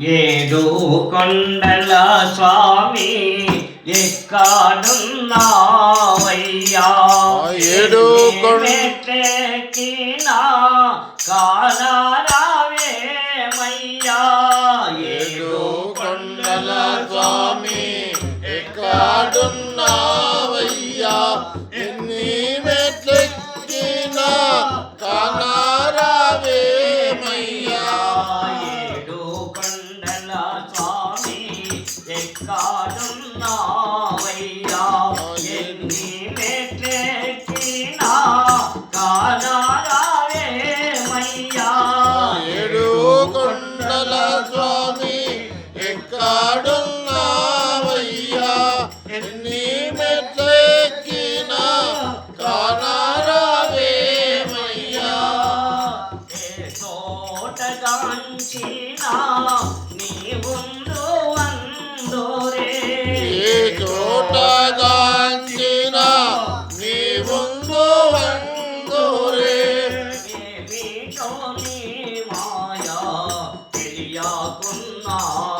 ఏడు కొండల స్వామి ఎక్కడున్నావయ్యా? ఏడు కొండ- మెట్లెక్కినా కానరావేమయ్యా ఏడు కొండల స్వామి ఎక్కడున్నావయ్యా? తోటగాంచినా నీవుండు అందోరే ఏ నీ వందురే ఏమిటో నీ మాయా తెలియకున్నామయ్యా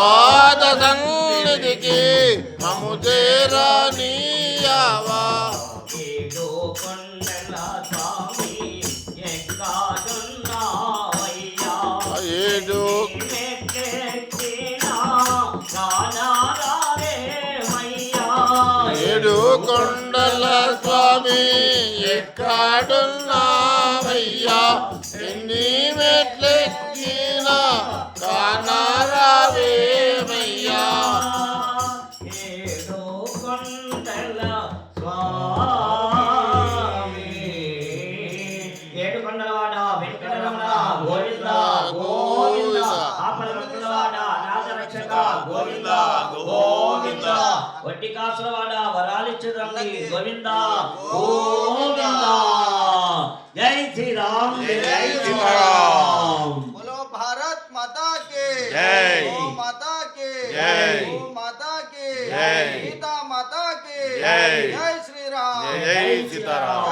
పాద సన్నిధికి మము చేరనీయవా? ఏడు కొండల స్వామి ఎక్కడున్నావయ్యా ఏడు. కొండల స్వామి ఎక్కడున్నావయ్యా ఎన్ని మెట్లెక్కినా రక్షక గోవింద గోవింద వడ్డికాసుల వాడ వరాలిచ్చదండి గోవింద గోవింద జై శ్రీరామ్ జై శ్రీరామ్ బోలో భారత్ మాతా కే జై మాతా కే జై మాతా కే జై గీతా మాతా కే జై జై శ్రీరామ్ జై సీతారాం